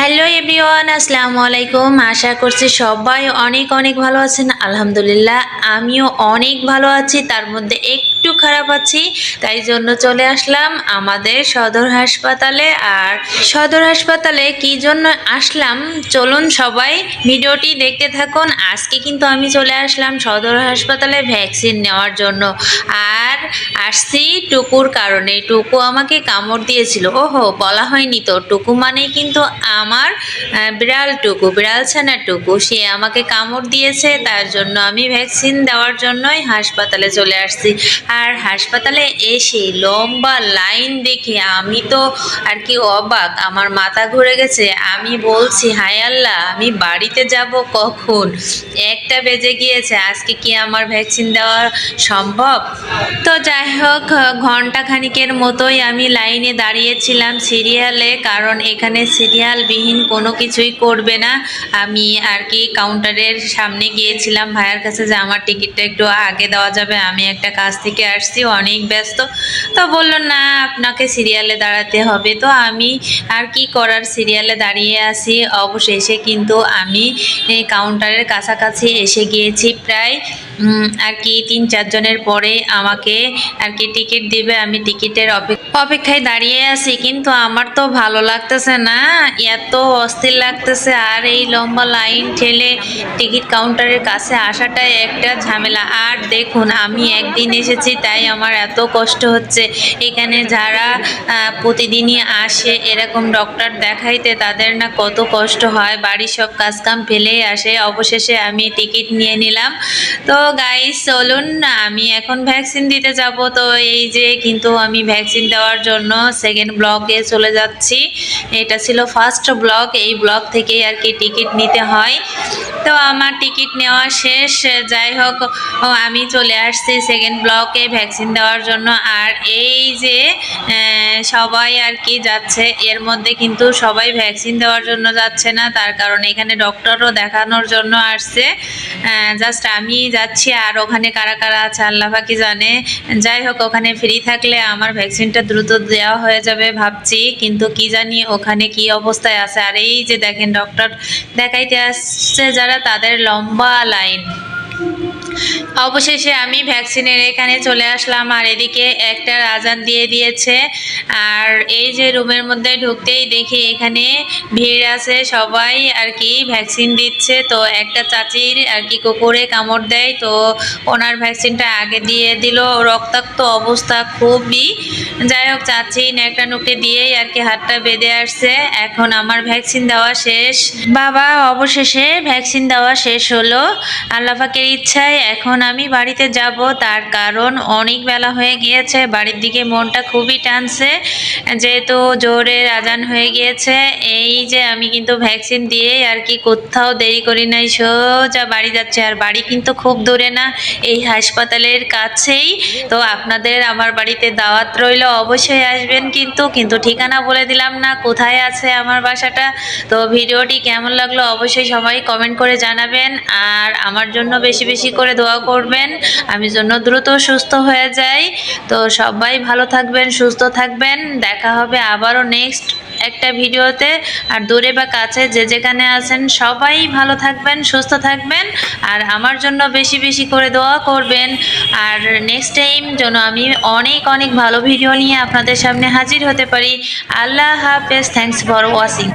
Hello everyone আসসালামু আলাইকুম আশা করছি সবাই অনেক অনেক ভালো আছেন। আলহামদুলিল্লাহ, আমিও অনেক ভালো আছি। তার মধ্যে একটু খারাপ আছি, তাই জন্য চলে আসলাম আমাদের সদর হাসপাতালে। আর সদর হাসপাতালে কি জন্য আসলাম? চলুন সবাই ভিডিওটি দেখতে থাকুন। আজকে কিন্তু আমি চলে আসলাম সদর হাসপাতালে ভ্যাকসিন নেওয়ার জন্য। আর আসছি টুকুর কারণে টুকু আমাকে কামড় দিয়েছিল। ওহো, বলা হয়নি তো। টুকু মানেই কিন্তু আমার বিড়াল টুকু, বিড়াল ছানা টুকু। সে আমাকে কামড় দিয়েছে, তার জন্য আমি ভ্যাকসিন দেওয়ার জন্যই হাসপাতালে চলে আসছি। আর হাসপাতালে এসে লম্বা লাইন দেখে আমি তো আর কি অবাক। আমার মাথা ঘুরে গেছে। আমি বলছি, হায় আল্লাহ, আমি বাড়িতে যাব কখন? একটা বেজে গিয়েছে। আজকে কি আমার ভ্যাকসিন দেওয়া সম্ভব? তো যাই হোক ঘণ্টা খানিকের মতোই আমি লাইনে দাঁড়িয়েছিলাম সিরিয়ালে, কারণ এখানে সিরিয়ালবিহীন কোনো কিছুই করবে না। আমি আর কি কাউন্টারের সামনে গিয়েছিলাম ভাইয়ার কাছে যে আমার টিকিটটা একটু আগে দেওয়া যাবে, আমি একটা কাজ থেকে আসছি অনেক ব্যস্ত। তো বলল, না, আপনাকে সিরিয়ালে দাঁড়াতে হবে। তো আমি আর কি করার, সিরিয়ালে দাঁড়িয়ে আছি। অবশেষে কিন্তু আমি কাউন্টারের কাছাকাছি এসে গিয়েছি। প্রায় আর কি তিন চারজনের পরে আমাকে আর কি টিকিট দিবে, আমি টিকিটের অপে- অপেক্ষায় দাঁড়িয়ে আছি, কিন্তু আমার তো ভালো লাগতেছে না। এত অস্থির লাগতেছে, আর এই লম্বা লাইন ঠেলে টিকিট কাউন্টারের কাছে আসাটাই একটা ঝামেলা। আর দেখুন, আমি একদিন এসেছি, তাই আমার এত কষ্ট হচ্ছে। এখানে যারা প্রতিদিনই আসে, এরকম ডক্টর দেখাইতে, তাদের না কত কষ্ট হয়। বাড়ির সব কাজকাম ফেলেই আসে। অবশেষে আমি টিকিট নিয়ে নিলাম। তো গাইস চলুন, আমি এখন ভ্যাকসিন দিতে যাব। তো এই যে কিন্তু আমি ভ্যাকসিন দেওয়ার জন্য সেকেন্ড ব্লকে চলে যাচ্ছি। এটা ছিল ফার্স্ট ব্লক এই ব্লক থেকে আর কি টিকিট নিতে হয়। তো আমার টিকিট নেওয়া শেষ। যাই হোক আমি চলে আসছি সেকেন্ড ব্লকে ভ্যাকসিন দেওয়ার জন্য। আর এই যে সবাই আর কি যাচ্ছে, এর মধ্যে কিন্তু সবাই ভ্যাকসিন দেওয়ার জন্য যাচ্ছে না। তার কারণ এখানে ডক্টরও দেখানোর জন্য আসছে। জাস্ট আমি যাচ্ছি। আর ওখানে কারা কারা আছে আল্লাহ পাকি জানে। যাই হোক, ওখানে ফ্রি থাকলে আমার ভ্যাকসিনটা দ্রুত দেওয়া হয়ে যাবে ভাবছি, কিন্তু কি জানি ওখানে কি অবস্থায় আছে। আর এই যে দেখেন ডক্টর দেখাইতে আসছে যারা, তাদের লম্বা লাইন অবশেষে আমি ভ্যাকসিনের এখানে চলে আসলাম আর এদিকে একটা আজান দিয়ে দিয়েছে। আর এই যে রুমের মধ্যে ঢুকতেই দেখি এখানে ভিড় আছে সবাই আর কি ভ্যাকসিন দিচ্ছে। তো একটা চাচির আর কি কুকুরে কামড় দেয়, তো ওনার ভ্যাকসিনটা আগে দিয়ে দিল। রক্তাক্ত অবস্থা খুবই। যাই হোক, চাচি একটা নুকে দিয়েই আর কি হাতটা বেঁধে আসছে। এখন আমার ভ্যাকসিন দেওয়া শেষ। বাবা, অবশেষে ভ্যাকসিন দেওয়া শেষ হলো। আল্লাপাকের ইচ্ছায় এখন আমি বাড়িতে যাব, তার কারণ অনেক বেলা হয়ে গিয়েছে, বাড়ির দিকে মনটা খুবই টানছে, যেহেতু জোরে আজান হয়ে গিয়েছে, এই যে আমি কিন্তু ভ্যাকসিন দিয়ে আর কি কোথাও দেরি করি নাই, সোজা বাড়ি যাচ্ছে, আর বাড়ি কিন্তু খুব দূরে না, এই হাসপাতালের কাছেই, তো আপনাদের আমার বাড়িতে দাওয়াত রইল, অবশ্যই আসবেন কিন্তু কিন্তু ঠিকানা বলে দিলাম না, কোথায় আছে আমার বাসাটা, তো ভিডিওটি কেমন লাগল অবশ্যই সবাই কমেন্ট করে জানাবেন, আর আমার জন্য বেশি বেশি করে দোয়া করবেন। আমি জন্য দ্রুত সুস্থ হয়ে যাই। তো সবাই ভালো থাকবেন, সুস্থ থাকবেন। দেখা হবে আবারও নেক্সট একটা ভিডিওতে। আর দূরে বা কাছে যে যেখানে আছেন, সবাই ভালো থাকবেন, সুস্থ থাকবেন। আর আমার জন্য বেশি বেশি করে দোয়া করবেন। আর নেক্সট টাইম যেন আমি অনেক অনেক ভালো ভিডিও নিয়ে আপনাদের সামনে হাজির হতে পারি। আল্লাহ হাফেজ। Thanks for watching